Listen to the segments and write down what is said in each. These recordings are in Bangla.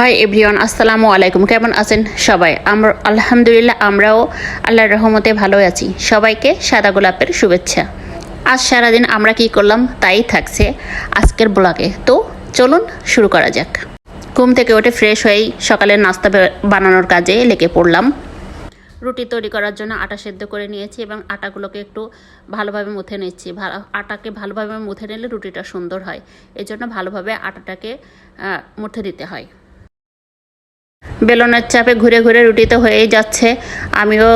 হাই এভরিওয়ান আসসালামু আলাইকুম কেমন আছেন সবাই? আমরা আলহামদুলিল্লাহ, আমরাও আল্লাহর রহমতে ভালো আছি। সবাইকে সাদা গোলাপের শুভেচ্ছা। আজ সারাদিন আমরা কি করলাম? তাই থাকছে আজকের ব্লগে। তো চলুন শুরু করা যাক। ঘুম থেকে উঠে ফ্রেশ হয়েই সকালের নাস্তা বানানোর কাজে লেগে পড়লাম। রুটি তৈরি করার জন্য আটা সেদ্ধ করে নিয়েছি এবং আটাগুলোকে একটু ভালোভাবে মুথে নিচ্ছি। আটাকে ভালোভাবে মুথে নিলে রুটিটা সুন্দর হয়। এই জন্য ভালোভাবে আটাটাকে মুথে দিতে হয়। বেলনের চাপে ঘুরে ঘুরে রুটি তো হয়েই যাচ্ছে। আমিও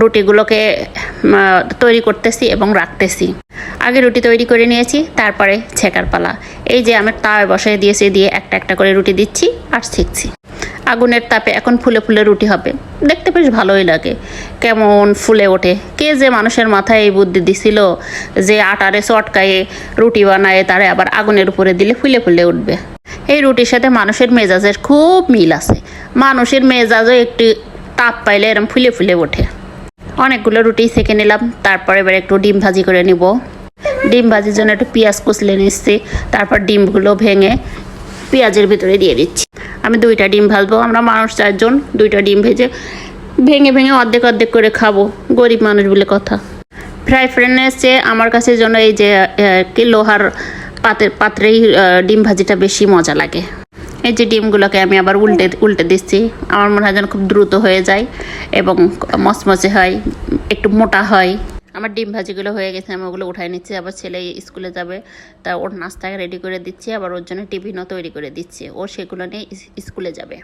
রুটিগুলোকে তৈরি করতেছি এবং রাখতেছি। আগে রুটি তৈরি করে নিয়েছি, তারপরে ছেঁকার পালা। এই যে আমি তাওয়ায় বসাই দিয়েছি, দিয়ে একটা একটা করে রুটি দিচ্ছি আর শিখছি আগুনের তাপে এখন ফুলে ফুলে রুটি হবে। দেখতে বেশ ভালোই লাগে। কেমন ফুলে ওঠে। কে যে মানুষের মাথায় এই বুদ্ধি দিছিল যে আটারে চটকায়ে রুটি বানায় তারে আবার আগুনের উপরে দিলে ফুলে ফুলে উঠবে। এই রুটির সাথে মানুষের মেজাজের খুব মিল আছে। মানুষের মেজাজও একটু তাপ পাইলে এরম ফুলে ফুলে ওঠে। অনেকগুলো রুটি সেঁকে নিলাম, তারপরে এবার একটু ডিম ভাজি করে নিব। ডিম ভাজির জন্য একটু পেঁয়াজ কুচলে নিচ্ছি, তারপর ডিমগুলো ভেঙে পেঁয়াজের ভিতরে দিয়ে দিচ্ছি। আমি দুইটা ডিম ভাজবো, আমরা মানুষ চারজন, দুইটা ডিম ভেজে ভেঙে ভেঙে অর্ধেক অর্ধেক করে খাব, গরিব মানুষ বলে কথা। ফ্রাই ফ্রেন্ডের চেয়ে আমার কাছে জন্য এই যে কি লোহার পাতের পাত্রেই ডিম ভাজিটা বেশি মজা লাগে। এই যে ডিমগুলোকে আমি আবার উল্টে উল্টে দিচ্ছি, আমার মনে হয় যেন খুব দ্রুত হয়ে যায় এবং মচমচে হয়, একটু মোটা হয়। আমার ডিম ভাজিগুলো হয়ে গেছে আমি ওগুলো উঠাই নিচ্ছি আবার ছেলে স্কুলে যাবে তা ওর নাস্তা রেডি করে দিচ্ছি আবার ওর জন্য টিফিনও তৈরি করে দিচ্ছি ও সেগুলো নিয়ে স্কুলে যাবে।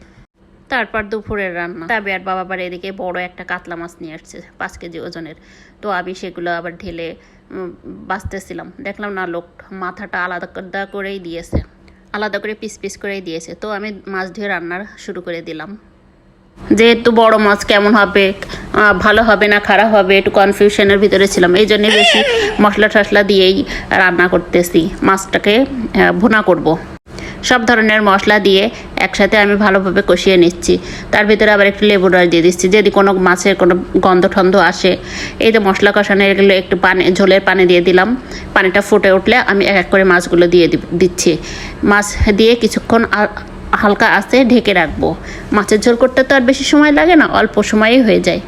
তারপর দুপুরের রান্না। তবে আর বাবা আবার এদিকে বড় একটা কাতলা মাছ নিয়ে আসছে পাঁচ কেজি ওজনের। তো আমি সেগুলো আবার ঢেলে উম, বাছতেছিলাম দেখলাম না লোক মাথাটা আলাদা করে- করেই দিয়েছে। আলাদা করে পিস পিস করেই দিয়েছে। তো আমি মাছ ধুয়ে রান্না শুরু করে দিলাম। যেহেতু বড় মাছ কেমন হবে? ভালো হবে না, খারাপ হবে, একটু কনফিউশনের ভিতরে ছিলাম। এই জন্যে বেশি মশলা টশলা দিয়েই রান্না করতেছি। মাছটাকে ভুনা করব। সব ধরনের মশলা দিয়ে একসাথে আমি ভালোভাবে কষিয়ে নিচ্ছি। তার ভিতরে আবার একটু লেবু রস দিয়ে দিচ্ছি। যদি কোনো মাছের কোনো গন্ধ টন্ধ আসে, এই যে মশলা কষানো এগুলো একটু পানি, ঝোলের পানি দিয়ে দিলাম। পানিটা ফুটে উঠলে আমি এক এক করে মাছগুলো দিয়ে দিচ্ছি। মাছ দিয়ে কিছুক্ষণ হালকা আঁচে ঢেকে রাখব। মাছের ঝোল করতে তো আর বেশি সময় লাগে না, অল্প সময়েই হয়ে যায়।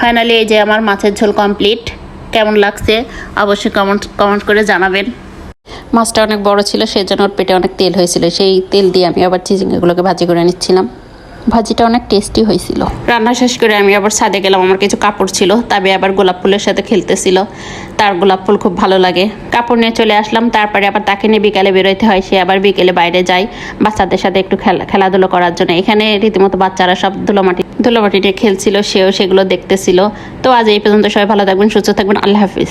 ফাইনালি এই যে আমার মাছের ঝোল কমপ্লিট কেমন লাগছে অবশ্যই কমেন্ট কমেন্ট করে জানাবেন। মাছটা অনেক বড় ছিল সেই জন্য ওর পেটে অনেক তেল হয়েছিল। সেই তেল দিয়ে আমি আবার চিচিঙ্গাগুলোকে ভাজি করে নিচ্ছিলাম। ভাজিটা অনেক টেস্টি হয়েছিল। রান্না শেষ করে আমি আবার ছাদে গেলাম, আমার কিছু কাপড় ছিল, তবে আবার গোলাপ ফুলের সাথে খেলতেছিল। তার গোলাপ ফুল খুব ভালো লাগে। কাপড় নিয়ে চলে আসলাম, তারপরে আবার তাকে নিয়ে বিকালে বেরোতে হয়, সে আবার বিকেলে বাইরে যায় বাচ্চাদের সাথে একটু খেলা, খেলাধুলো করার জন্য। এখানে রীতিমতো বাচ্চারা সব ধুলোমাটি ধুলোমাটি নিয়ে খেলছিল, সেও সেগুলো দেখতেছিল। তো আজ এই পর্যন্ত সবাই ভালো থাকবেন, সুস্থ থাকবেন, আল্লাহ হাফিজ।